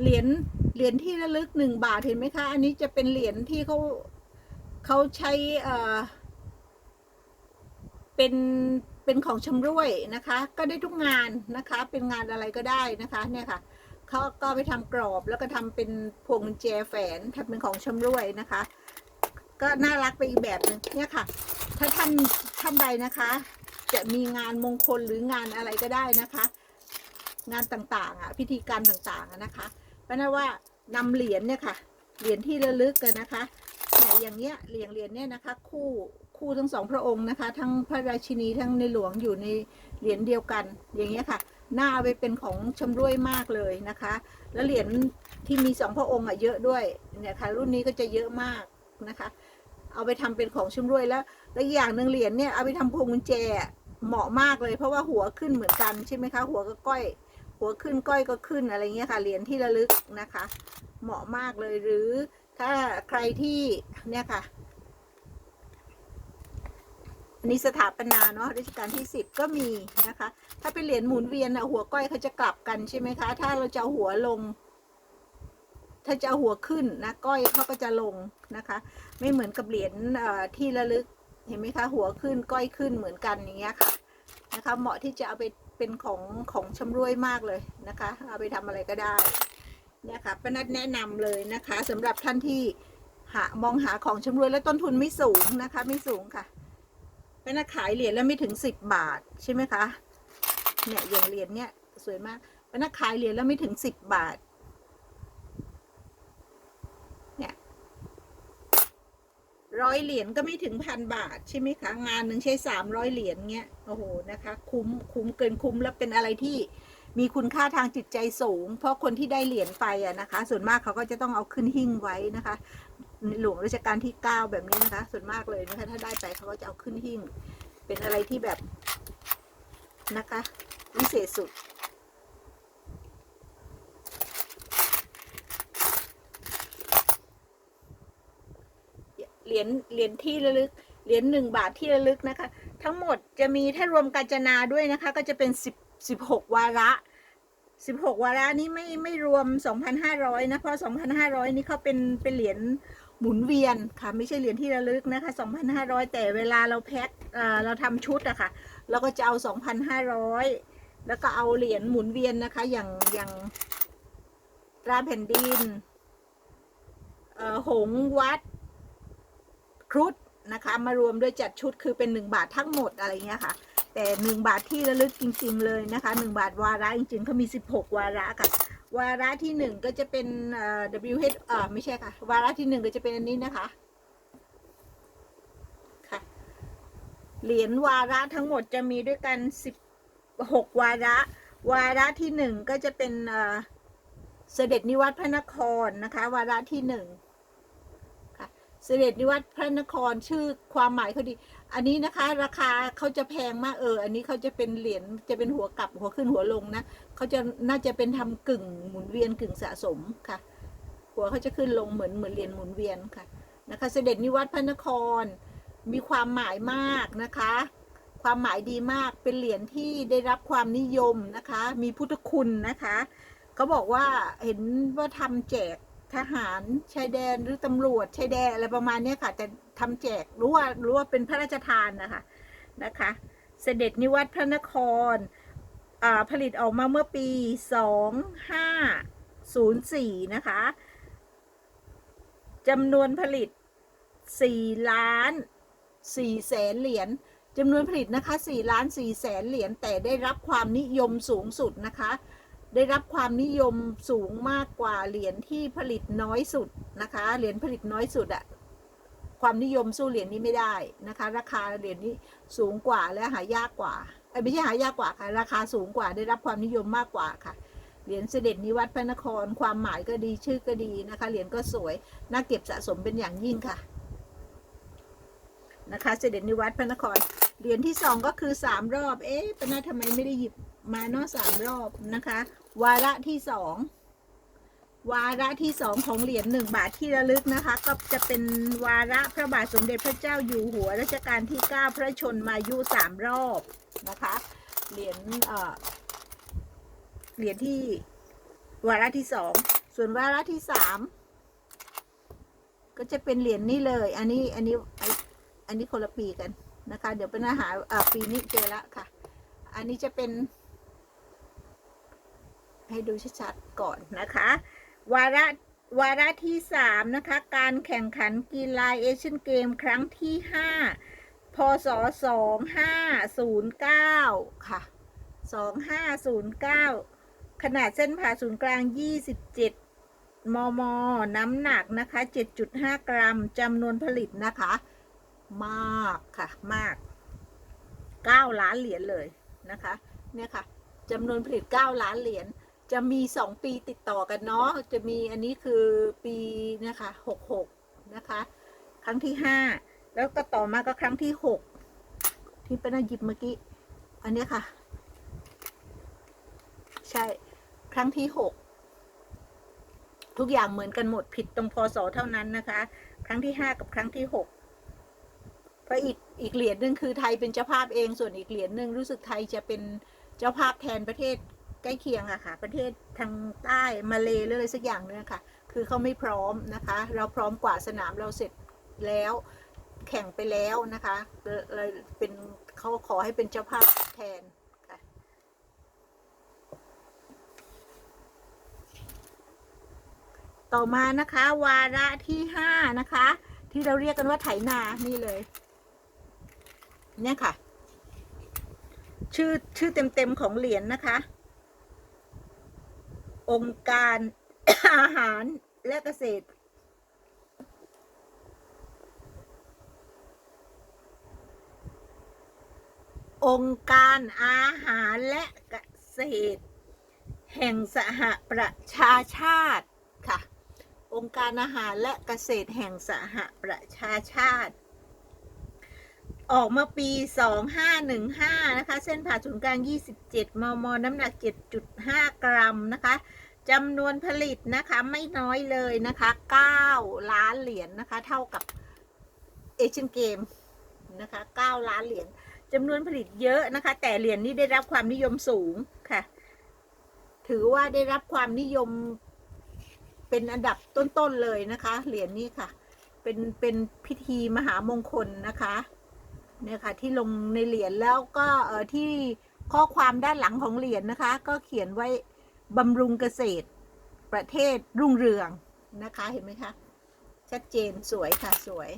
เหรียญเหรียญที่ระลึกหนึ่งบาทเห็นไหมคะ อันนี้จะเป็นเหรียญที่เขาเขาใช้เอ่อเป็นเป็นของชำรวยนะคะ ก็ได้ทุกงานนะคะ เป็นงานอะไรก็ได้นะคะ เนี่ยค่ะเขาก็ไปทำกรอบแล้วก็ทำเป็นพวงกุญแจแฝนทำเป็นของชำรวยนะคะ ก็น่ารักไปอีกแบบหนึ่งเนี่ยค่ะ ถ้าท่านท่านใดนะคะ จะมีงานมงคลหรืองานอะไรก็ได้นะคะ งานต่างๆอะพิธีการต่างๆอะนะคะเพราะนั้นว่านำเหรียญเนี่ยค่ะเหรียญที่ระลึกกันนะคะเนี่ยอย่างเงี้ยเหรียญเหรียญเนี่ยนะคะ คู่คู่ทั้งสองพระองค์นะคะ ทั้งพระราชินีทั้งในหลวงอยู่ในเหรียญเดียวกัน อย่างเงี้ยค่ะหน้าเอาไปเป็นของชำรวยมากเลยนะคะ แล้วเหรียญที่มีสองพระองค์อะเยอะด้วยเนี่ยค่ะรุ่นนี้ก็จะเยอะมากนะคะ เอาไปทำเป็นของชำรวยแล้ว แล้วอย่างหนึ่งเหรียญเนี่ยเอาไปทำพวงกุญแจเหมาะมากเลย เพราะว่าหัวขึ้นเหมือนกันใช่ไหมคะหัวก็ก้อย หัวขึ้นก้อยก็ขึ้นอะไรเงี้ยค่ะเหรียญที่ระลึกนะคะ เหมาะมากเลยหรือถ้าใครที่เนี่ยค่ะอันนี้สถาปนาเนาะรัชกาลที่สิบก็มีนะคะ ถ้าเป็นเหรียญหมุนเวียนอะหัวก้อยเขาจะกลับกันใช่ไหมคะ ถ้าเราจะหัวลง ถ้าจะหัวขึ้นนะก้อยเขาก็จะลงนะคะ ไม่เหมือนกับเหรียญที่ระลึกเห็นไหมคะ หัวขึ้นก้อยขึ้นเหมือนกันอย่างเงี้ยค่ะนะคะ เหมาะที่จะเอาไป เป็นของของชำรวยมากเลยนะคะ เอาไปทำอะไรก็ได้เนี่ยค่ะป้านัดแนะนำเลยนะคะสำหรับท่านที่หามองหาของชำรวยและต้นทุนไม่สูงนะคะ ไม่สูงค่ะป้านัดขายเหรียญแล้วไม่ถึงสิบบาทใช่ไหมคะเนี่ยอย่างเหรียญเนี่ยสวยมากป้านัดขายเหรียญแล้วไม่ถึงสิบบาท ร้อยเหรียญก็ไม่ถึงพันบาทใช่ไหมคะ งานหนึ่งใช้สามร้อยเหรียญเงี้ยโอ้โหนะคะ คุ้มคุ้มเกินคุ้มแล้วเป็นอะไรที่มีคุณค่าทางจิตใจสูง เพราะคนที่ได้เหรียญไปอะนะคะ ส่วนมากเขาก็จะต้องเอาขึ้นหิ้งไว้นะคะ หลวงรัชกาลที่เก้าแบบนี้นะคะ ส่วนมากเลยนะคะ ถ้าได้ไปเขาก็จะเอาขึ้นหิ้ง เป็นอะไรที่แบบนะคะ วิเศษสุด เหรียญเหรียญที่ระลึกเหรียญหนึ่งบาทที่ระลึกนะคะ ทั้งหมดจะมีถ้ารวมกาญจนาด้วยนะคะ ก็จะเป็นสิบสิบหกวาระสิบหกวาระนี้ไม่ไม่รวมสองพันห้าร้อยนะเพราะสองพันห้าร้อยนี้เขาเป็นเป็นเหรียญหมุนเวียนค่ะ ไม่ใช่เหรียญที่ระลึกนะคะสองพันห้าร้อยแต่เวลาเราแพ็คเเราทำชุดอะค่ะเราก็จะเอาสองพันห้าร้อยแล้วก็เอาเหรียญหมุนเวียนนะคะ อย่างอย่างตราแผ่นดินหงวัด ครุฑนะคะมารวมด้วยจัดชุดคือเป็นหนึ่งบาททั้งหมดอะไรเงี้ยค่ะ แต่หนึ่งบาทที่ระลึกจริง ๆ เลยนะคะหนึ่งบาทวาระจริงๆเขามีสิบหกวาระค่ะ วาระที่หนึ่งก็จะเป็นเอ่อ WH เอ่อไม่ใช่ค่ะ วาระที่หนึ่งก็จะเป็นอันนี้นะคะค่ะเหรียญวาระทั้งหมดจะมีด้วยกันสิบหกวาระ วาระที่หนึ่งก็จะเป็นเอ่อเสด็จนิวัตพระนครนะคะ วาระที่หนึ่ง เสด็จนิวัตรพระนครชื่อความหมายเขาดี อันนี้นะคะ ราคาเขาจะแพงมากเออ อันนี้เขาจะเป็นเหรียญจะเป็นหัวกลับหัวขึ้นหัวลงนะเขาจะน่าจะเป็นทำกึ่งหมุนเวียนกึ่งสะสมค่ะ หัวเขาจะขึ้นลงเหมือนเหมือนเหรียญหมุนเวียนค่ะนะคะ เสด็จนิวัตรพระนครมีความหมายมากนะคะ ความหมายดีมากเป็นเหรียญที่ได้รับความนิยมนะคะ มีพุทธคุณนะคะเขาบอกว่าเห็นว่าทำแจก ทหารชายแดนหรือตำรวจชายแดนอะไรประมาณนี้ค่ะแต่ทำแจกรู้ว่ารู้ว่าเป็นพระราชทานนะคะนะคะ เสด็จนิวัตพระนครผลิตออกมาเมื่อปีสองห้าศูนย์สี่นะคะจำนวนผลิตสี่ล้านสี่แสนเหรียญจำนวนผลิตนะคะสี่ล้านสี่แสนเหรียญแต่ได้รับความนิยมสูงสุดนะคะ ได้รับความนิยมสูงมากกว่าเหรียญที่ผลิตน้อยสุดนะคะ เหรียญผลิตน้อยสุดอะความนิยมสู้เหรียญนี้ไม่ได้นะคะ ราคาเหรียญนี้สูงกว่าและหายากกว่าไม่ใช่หายากกว่าค่ะ ราคาสูงกว่าได้รับความนิยมมากกว่าค่ะเหรียญเสด็จนิวัตพระนคร ความหมายก็ดีชื่อก็ดีนะคะเหรียญก็สวยน่าเก็บสะสมเป็นอย่างยิ่งค่ะนะคะ เสด็จนิวัตพระนครเหรียญที่สองก็คือสามรอบเอ๊ะปนาทำไมไม่ได้หยิบ มาเนอกสามรอบนะคะ วาระที่สองวาระที่สองของเหรียญหนึ่งบาทที่ระลึกนะคะ ก็จะเป็นวาระพระบาทสมเด็จพระเจ้าอยู่หัวรัชกาลที่เก้าพระชนมายุสามรอบนะคะ เหรียญเอ่อเหรียญที่วาระที่สองส่วนวาระที่สามก็จะเป็นเหรียญนี่เลย อันนี้อันนี้อันนี้คนละปีกันนะคะ เดี๋ยวเป็นอาหารอ่าปีนี้เจอละค่ะ อันนี้จะเป็น ให้ดูชัดๆก่อนนะคะ วาระวาระที่สามนะคะ การแข่งขันกีฬาเอเชียนเกมครั้งที่ห้าพศสองห้าศูนย์เก้าค่ะสองห้าศูนย์เก้าขนาดเส้นผ่าศูนย์กลางยี่สิบเจ็ดมม น้ำหนักนะคะเจ็ดจุดห้ากรัมจำนวนผลิตนะคะ มากค่ะ มากเก้าล้านเหรียญเลยนะคะ เนี่ยค่ะจำนวนผลิตเก้าล้านเหรียญ จะมีสองปีติดต่อกันเนาะจะมีอันนี้คือปีนะคะหกหกนะคะ ครั้งที่ห้าแล้วก็ต่อมาก็ครั้งที่หกที่เป็นหยิบเมื่อกี้ อันเนี้ยค่ะ ใช่ครั้งที่หกทุกอย่างเหมือนกันหมดผิดตรงพศเท่านั้นนะคะ ครั้งที่ห้ากับครั้งที่หกเพราะอีกอีกเหรียญหนึ่งคือไทยเป็นเจ้าภาพเองส่วนอีกเหรียญหนึ่งรู้สึกไทยจะเป็นเจ้าภาพแทนประเทศ ใกล้เคียงอะค่ะ ประเทศทางใต้มาเลหรืออะไรสักอย่างเนี่ยค่ะ คือเขาไม่พร้อมนะคะ เราพร้อมกว่าสนามเราเสร็จแล้ว แข่งไปแล้วนะคะเลยเป็นเขาขอให้เป็นเจ้าภาพแทนค่ะต่อมานะคะ วาระที่ห้านะคะ ที่เราเรียกกันว่าไถนานี่เลย เนี่ยค่ะชื่อชื่อเต็มๆของเหรียญนะคะ องค์การอาหารและเกษตร องค์การอาหารและเกษตร แห่งสหประชาชาติค่ะ องค์การอาหารและเกษตรแห่งสหประชาชาติ ออกมาปี 2515 นะคะ เส้นผ่าศูนย์กลาง 27 มม น้ำหนัก 7.5 กรัมนะคะจำนวนผลิตนะคะไม่น้อยเลยนะคะ 9 ล้านเหรียญนนะคะ เท่ากับเอเชียนเกมนะคะ 9 ล้านเหรียญจำนวนผลิตเยอะนะคะ แต่เหรียญนี้ได้รับความนิยมสูงค่ะ ถือว่าได้รับความนิยมเป็นอันดับต้นๆเลยนะคะ เหรียญนี้ค่ะ เป็นเป็นพิธีมหามงคลนะคะ เนี่ยค่ะที่ลงในเหรียญแล้วก็เออที่ข้อความด้านหลังของเหรียญนะคะ ก็เขียนไว้บำรุงเกษตร ประเทศรุ่งเรืองนะคะเห็นไหมคะ ชัดเจนสวยค่ะสวย